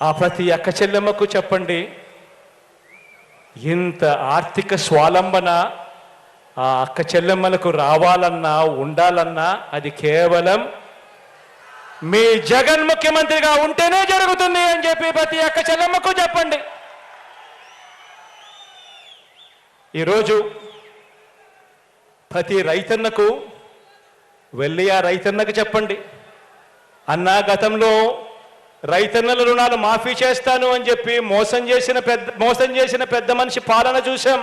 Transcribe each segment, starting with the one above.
ఆ ప్రతి అక్క చెల్లెమ్మకు చెప్పండి. ఇంత ఆర్థిక స్వాలంబన ఆ అక్క చెల్లెమ్మలకు రావాలన్నా ఉండాలన్నా అది కేవలం మీ జగన్ ముఖ్యమంత్రిగా ఉంటేనే జరుగుతుంది అని చెప్పి ప్రతి అక్క చెల్లెమ్మకు చెప్పండి. ఈరోజు ప్రతి రైతన్నకు వెళ్ళి ఆ రైతన్నకు చెప్పండి. అన్నా గతంలో రైతన్నల రుణాలు మాఫీ చేస్తాను అని చెప్పి మోసం చేసిన పెద్ద మోసం చేసిన పెద్ద మనిషి పాలన చూశాం.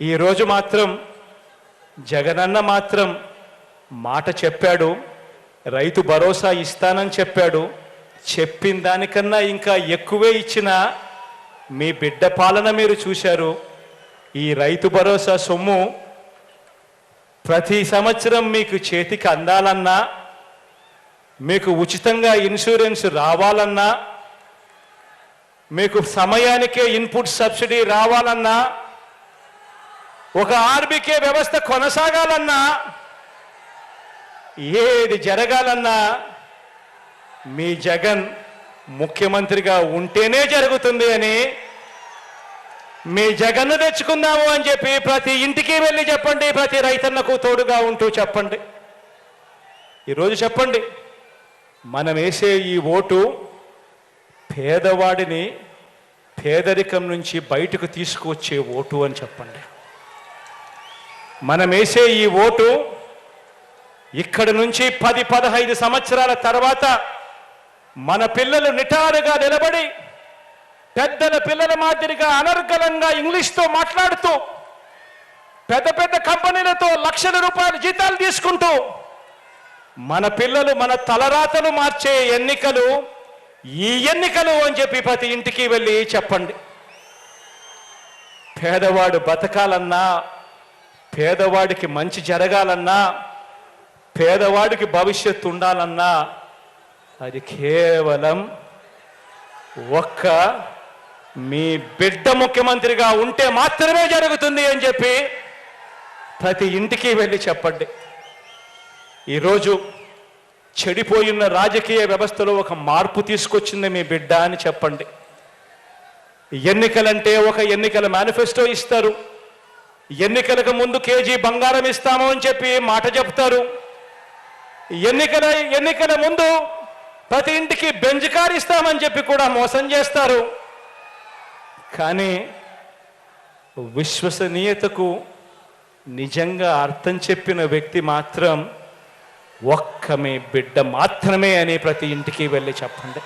ఈరోజు మాత్రం జగనన్న మాత్రం మాట చెప్పాడు రైతు భరోసా ఇస్తానని చెప్పాడు. చెప్పిన దానికన్నా ఇంకా ఎక్కువే ఇచ్చిన మీ బిడ్డ పాలన మీరు చూశారు. ఈ రైతు భరోసా సొమ్ము ప్రతి సంవత్సరం మీకు చేతికి అందాలన్నా మీకు ఉచితంగా ఇన్సూరెన్స్ రావాలన్నా మీకు సమయానికే ఇన్పుట్ సబ్సిడీ రావాలన్నా ఒక ఆర్బికే వ్యవస్థ కొనసాగాలన్నా ఏది జరగాలన్నా మీ జగన్ ముఖ్యమంత్రిగా ఉంటేనే జరుగుతుంది అని మీ జగన్ను తెచ్చుకుందాము అని చెప్పి ప్రతి ఇంటికి వెళ్ళి చెప్పండి ప్రతి రైతన్నకు తోడుగా ఉంటూ చెప్పండి. ఈరోజు చెప్పండి. మనం వేసే ఈ ఓటు పేదవాడిని పేదరికం నుంచి బయటకు తీసుకువచ్చే ఓటు అని చెప్పండి. మనం వేసే ఈ ఓటు ఇక్కడి నుంచి పది పదహైదు సంవత్సరాల తర్వాత మన పిల్లలు నిటారుగా నిలబడి పెద్దల పిల్లల మాదిరిగా అనర్గలంగా ఇంగ్లీష్తో మాట్లాడుతూ పెద్ద పెద్ద కంపెనీలతో లక్షల రూపాయల జీతాలు తీసుకుంటూ మన పిల్లలు మన తలరాతలు మార్చే ఎన్నికలు ఈ ఎన్నికలు అని చెప్పి ప్రతి ఇంటికి వెళ్ళి చెప్పండి. పేదవాడు బతకాలన్నా పేదవాడికి మంచి జరగాలన్నా పేదవాడికి భవిష్యత్తు ఉండాలన్నా అది కేవలం ఒక్క మీ బిడ్డ ముఖ్యమంత్రిగా ఉంటే మాత్రమే జరుగుతుంది అని చెప్పి ప్రతి ఇంటికి వెళ్ళి చెప్పండి. ఈరోజు చెడిపోయిన రాజకీయ వ్యవస్థలో ఒక మార్పు తీసుకొచ్చింది మీ బిడ్డ అని చెప్పండి. ఎన్నికలంటే ఒక ఎన్నికల మేనిఫెస్టో ఇస్తారు. ఎన్నికలకు ముందు కేజీ బంగారం ఇస్తాము అని చెప్పి మాట చెప్తారు. ఎన్నికల ఎన్నికల ముందు ప్రతి ఇంటికి బెంజ్ కార్ ఇస్తామని చెప్పి కూడా మోసం చేస్తారు. కానీ విశ్వసనీయతకు నిజంగా అర్థం చెప్పిన వ్యక్తి మాత్రం ఒక్క మీ బిడ్డ మాత్రమే అని ప్రతి ఇంటికి వెళ్ళి చెప్పండి.